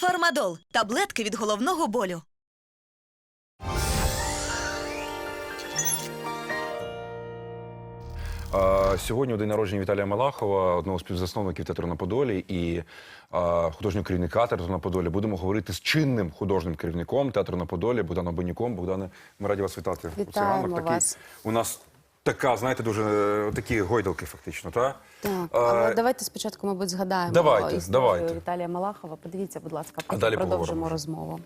Фармадол таблетки від головного болю. А, Сьогодні у день народження Віталія Малахова, одного з співзасновників театру на Подолі і а, художнього керівника театру на Подолі. Будемо говорити з чинним художнім керівником театру на Подолі Богданом Бонюком. Богдане, ми раді вас вітати. у цей ранок. Такий- вас. У нас така, знаєте, дуже е, такі гойдалки, фактично. Та? Так, але давайте спочатку, мабуть, згадаємо Давайте, історію давайте. Віталія Малахова. Подивіться, будь ласка, потім далі продовжимо поговоримо. розмову.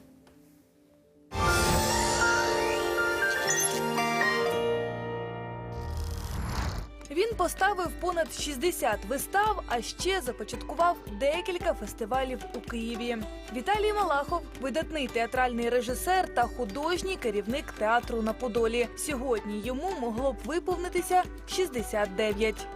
Він поставив понад 60 вистав, а ще започаткував декілька фестивалів у Києві. Віталій Малахов видатний театральний режисер та художній керівник театру на Подолі. Сьогодні йому могло б виповнитися 69.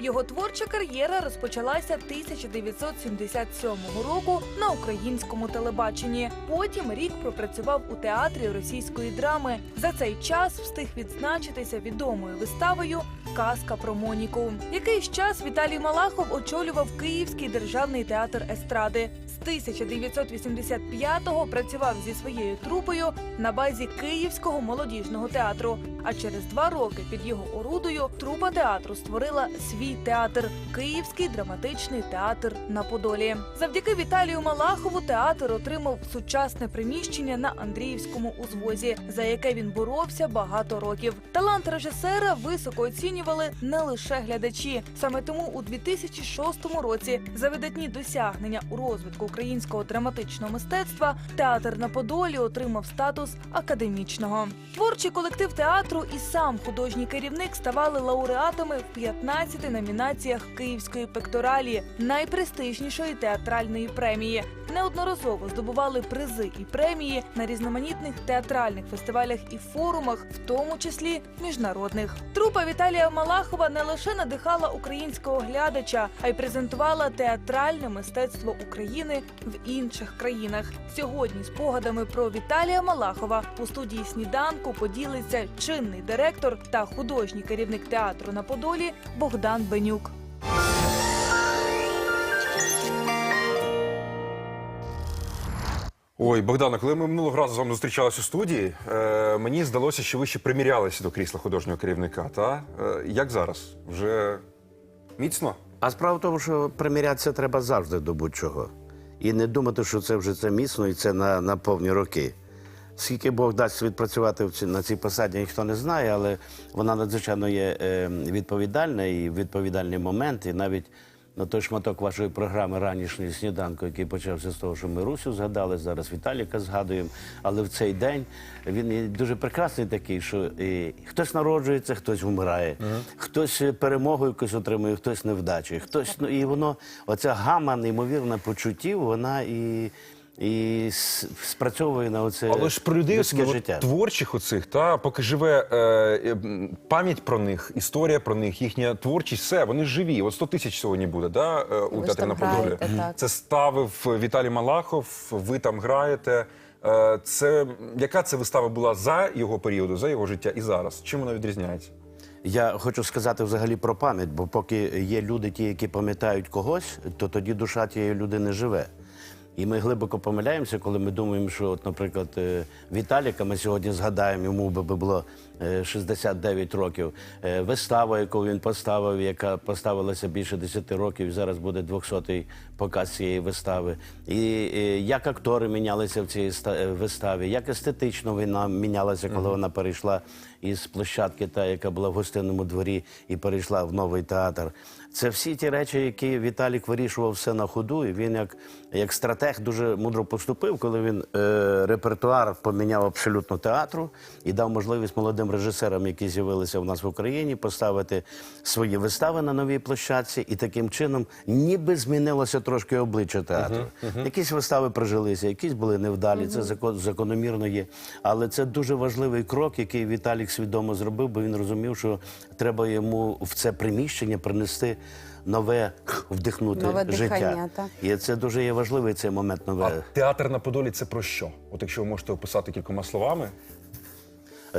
Його творча кар'єра розпочалася 1977 року на українському телебаченні. Потім рік пропрацював у театрі російської драми. За цей час встиг відзначитися відомою виставою Казка про Моніку. Якийсь час Віталій Малахов очолював Київський державний театр естради. З 1985-го працював зі своєю трупою на базі Київського молодіжного театру. А через два роки під його орудою трупа театру створила свій театр Київський драматичний театр на Подолі. Завдяки Віталію Малахову театр отримав сучасне приміщення на Андріївському узвозі, за яке він боровся багато років. Талант режисера високо оцінювали не лише глядачі. Саме тому у 2006 році за видатні досягнення у розвитку українського драматичного мистецтва театр на Подолі отримав статус академічного. Творчий колектив театру і сам художній керівник ставали лауреатами в 15 номінаціях Київської пекторалі, найпрестижнішої театральної премії. Неодноразово здобували призи і премії на різноманітних театральних фестивалях і форумах, в тому числі міжнародних. Трупа Віталія Малахова не лише надихала українського глядача, а й презентувала театральне мистецтво України в інших країнах. Сьогодні спогадами про Віталія Малахова у студії сніданку поділиться чинний директор та художній керівник театру на Подолі Богдан Бенюк. Ой, Богдане, коли ми минулого разу з вами зустрічалися у студії, е, мені здалося, що ви ще примірялися до крісла художнього керівника. Та? Е, як зараз? Вже міцно? А справа в тому, що примірятися треба завжди до будь-чого. І не думати, що це вже це міцно і це на, на повні роки. Скільки Бог дасть відпрацювати на цій посаді, ніхто не знає, але вона надзвичайно є е, відповідальна і відповідальний момент. І навіть на той шматок вашої програми ранішньої сніданку, який почався з того, що ми Русю згадали, зараз Віталіка згадуємо. Але в цей день він дуже прекрасний такий, що е, хтось народжується, хтось вмирає, хтось е, перемогу якусь отримує, хтось невдачі, хтось ну і воно, оця гама неймовірна почуттів, вона і. І спрацьовує на оце Але ж про людей людське життя. творчих оцих, та поки живе е, е, пам'ять про них, історія про них, їхня творчість, все, вони живі. От 100 тисяч сьогодні буде, да, е, у театрі на Подолі. Це ставив Віталій Малахов. Ви там граєте. Е, Це яка це вистава була за його періоду, за його життя і зараз? Чим вона відрізняється? Я хочу сказати взагалі про пам'ять, бо поки є люди, ті, які пам'ятають когось, то тоді душа тієї людини живе. І ми глибоко помиляємося, коли ми думаємо, що, от, наприклад, е, Віталіка ми сьогодні згадаємо, йому би було е, 69 років. Е, Вистава, яку він поставив, яка поставилася більше 10 років, і зараз буде 200-й показ цієї вистави. І е, як актори мінялися в цій ста- е, виставі, як естетично вона мінялася, коли вона перейшла із площадки, та яка була в гостинному дворі, і перейшла в новий театр. Це всі ті речі, які Віталік вирішував все на ходу. І він як, як стратег дуже мудро поступив, коли він е, репертуар поміняв абсолютно театру і дав можливість молодим режисерам, які з'явилися в нас в Україні, поставити свої вистави на новій площадці. І таким чином ніби змінилося трошки обличчя театру. Якісь вистави прижилися, якісь були невдалі. Це закон, закономірно є. Але це дуже важливий крок, який Віталік свідомо зробив, бо він розумів, що треба йому в це приміщення принести. Нове вдихнути Нове життя, дихання, так. і це дуже є важливий цей момент. Нове А театр на Подолі це про що? От якщо ви можете описати кількома словами.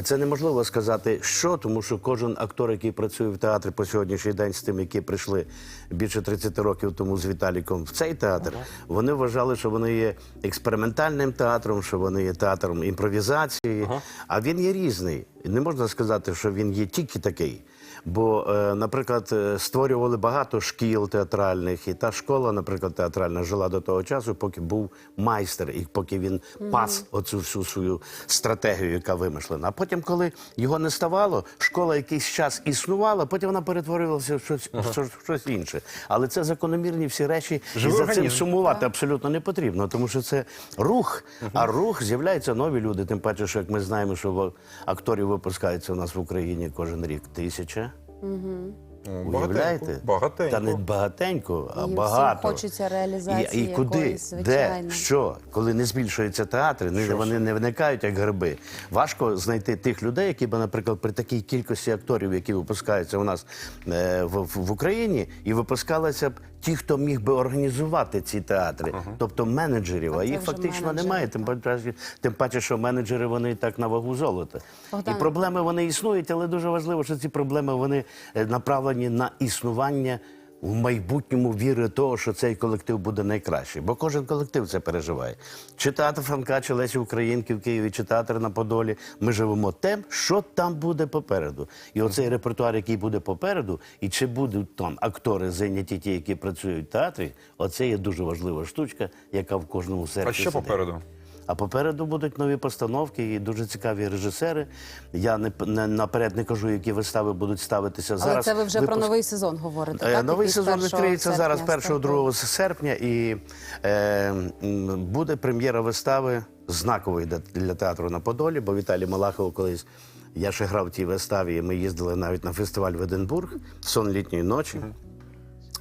Це неможливо сказати, що, тому що кожен актор, який працює в театрі по сьогоднішній день з тим, які прийшли більше 30 років тому з Віталіком в цей театр, вони вважали, що вони є експериментальним театром, що вони є театром імпровізації. А він є різний. Не можна сказати, що він є тільки такий. Бо, е, наприклад, е, створювали багато шкіл театральних, і та школа, наприклад, театральна жила до того часу, поки був майстер, і поки він пас оцю всю свою стратегію, яка вимишлена. А потім, коли його не ставало, школа якийсь час існувала, потім вона перетворилася в щось, в щось, в щось інше. Але це закономірні всі речі, Живий і за цим сумувати абсолютно не потрібно, тому що це рух, а рух з'являються нові люди. Тим паче, що як ми знаємо, що в- акторів випускається у нас в Україні кожен рік тисяча. Уявляєте? Багатенько. Та не багатенько, а І всім багато. хочеться реалізації І, і куди? Де? Що? Коли не збільшуються театри, не, вони не виникають як гриби. Важко знайти тих людей, які б, наприклад, при такій кількості акторів, які випускаються у нас е, в, в Україні, і випускалися б ті, хто міг би організувати ці театри, тобто менеджерів, А а їх фактично менеджери, немає. Тим паче, тим паче, що менеджери вони так на вагу золота. Богдан. І проблеми вони існують, але дуже важливо, що ці проблеми вони е, направлені на існування в майбутньому віри того, що цей колектив буде найкращий. Бо кожен колектив це переживає. Чи театр Франка, чи Лесі Українки в Києві, чи театр на Подолі. Ми живемо тим, що там буде попереду. І оцей репертуар, який буде попереду, і чи будуть там актори зайняті ті, які працюють в театрі, оце є дуже важлива штучка, яка в кожному серці. А що сидить. попереду? А попереду будуть нові постановки і дуже цікаві режисери. Я не, не наперед не кажу, які вистави будуть ставитися Але зараз. це ви вже про новий сезон говорите. Е, так? Новий сезон відкриється зараз 1-2 серпня, і е, буде прем'єра вистави знакової для, для театру на Подолі, бо Віталій Малахов колись. Я ще грав в тій виставі, ми їздили навіть на фестиваль в Единбург сон літньої ночі.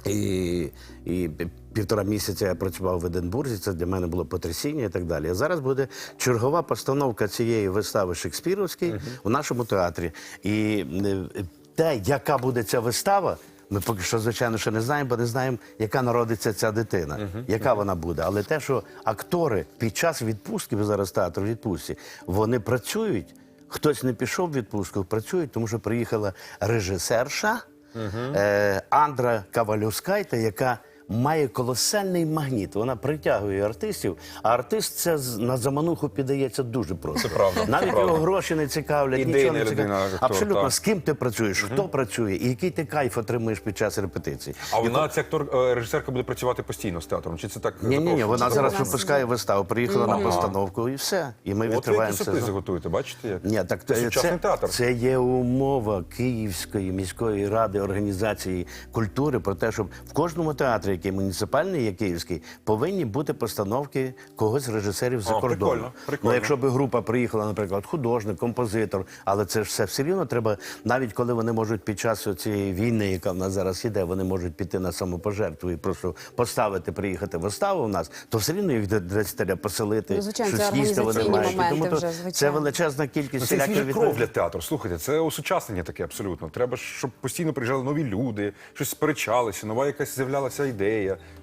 І, і півтора місяця я працював в Единбурзі. Це для мене було потрясіння і так далі. А зараз буде чергова постановка цієї вистави Шекспіровської у нашому театрі. І е, те, яка буде ця вистава. Ми поки що, звичайно, ще не знаємо, бо не знаємо, яка народиться ця дитина, яка вона буде. Але те, що актори під час відпустки, ви зараз театр у відпустці, вони працюють. Хтось не пішов в відпустку, працюють, тому що приїхала режисерша Андра Кавалюскайте, яка має колосальний магніт. Вона притягує артистів, а артист це на замануху піддається дуже просто. Це правда, це Навіть правда. його гроші не цікавлять, Ідейна нічого не людина, цікавлять. Абсолютно, так. з ким ти працюєш, хто працює, і який ти кайф отримуєш під час репетицій. А вона, ця актор, е, режисерка, буде працювати постійно з театром? Чи це так Ні, ні, ні, запрошується? вона зараз випускає виставу. Приїхала на постановку і все. І ми От ви які відкриваємо сюрпризи сезон. готуєте, бачите? як? Ні, так це це, сучасний це, театр. це є умова Київської міської ради організації культури про те, щоб в кожному театрі, який муніципальний, є київський, повинні бути постановки когось з режисерів за кордону. прикольно, прикольно. Ну, якщо б група приїхала, наприклад, художник, композитор, але це ж все все рівно треба, навіть коли вони можуть під час цієї війни, яка в нас зараз іде, вони можуть піти на самопожертву і просто поставити, приїхати виставу в нас, то все рівно їх де- десь треба поселити. Ну, звичайно, це щось їсти вони мають. Тому то вже, це величезна кількість Ну, Це кров для театру. Слухайте, це осучаснення таке абсолютно. Треба, щоб постійно приїжджали нові люди, щось сперечалися, нова якась з'являлася ідея.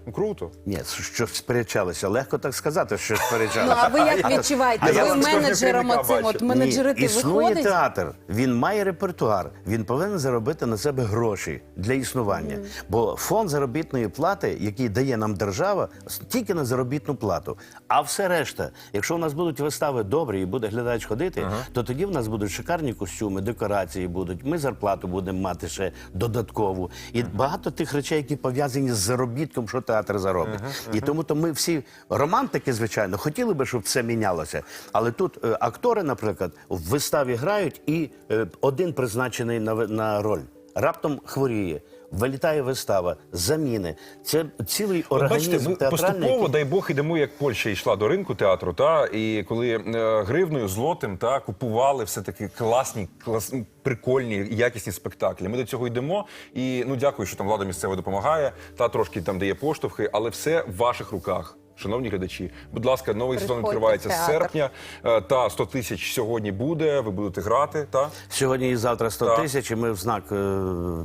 Ну круто. Ні, що сперечалися. Легко так сказати, що сперечалися. Ну, а ви як відчуваєте? а Ви менеджером оцим, от менеджерити виходить? театр, він має репертуар, він повинен заробити на себе гроші для існування. Бо фонд заробітної плати, який дає нам держава, тільки на заробітну плату. А все решта, якщо у нас будуть вистави добрі і буде глядач ходити, то тоді в нас будуть шикарні костюми, декорації будуть. Ми зарплату будемо мати ще додаткову. І багато тих речей, які пов'язані з заробітком, що театр заробить. І тому то ми всі романтики, звичайно, хотіли би, щоб це мінялося. Але тут е, актори, наприклад, в виставі грають, і е, один призначений на, на роль. Раптом хворіє. Вилітає вистава, заміни. Це цілий організм бачите, ми театральний. поступово, який- дай Бог, ідемо, як Польща йшла до ринку театру, та і коли е, гривною злотим та купували все таки класні, клас, прикольні, якісні спектаклі. Ми до цього йдемо. І ну дякую, що там влада місцева допомагає, та трошки там дає поштовхи, але все в ваших руках. Шановні глядачі. Будь ласка, новий сезон Приходьте відкривається з серпня. Е, Та 100 тисяч сьогодні буде. Ви будете грати. Та Сьогодні і завтра 100 тисяч, і ми в знак е,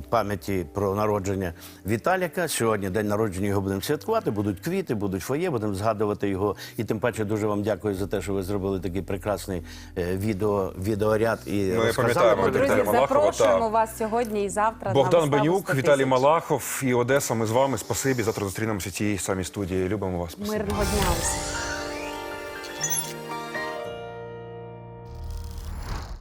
пам'яті про народження Віталіка. Сьогодні день народження його будемо святкувати. Будуть квіти, будуть фоє, будемо згадувати його. І тим паче дуже вам дякую за те, що ви зробили такий прекрасний е, відео, відеоряд і Ми розказали пам'ятаємо Друзі, Малахова, запрошуємо так. вас сьогодні і завтра. Богдан Бенюк, Віталій. Малахов і Одеса. Ми з вами. Спасибі. Завтра зустрінемося в цій самій студії. Любимо вас. Спасибі. Мирного дня усім.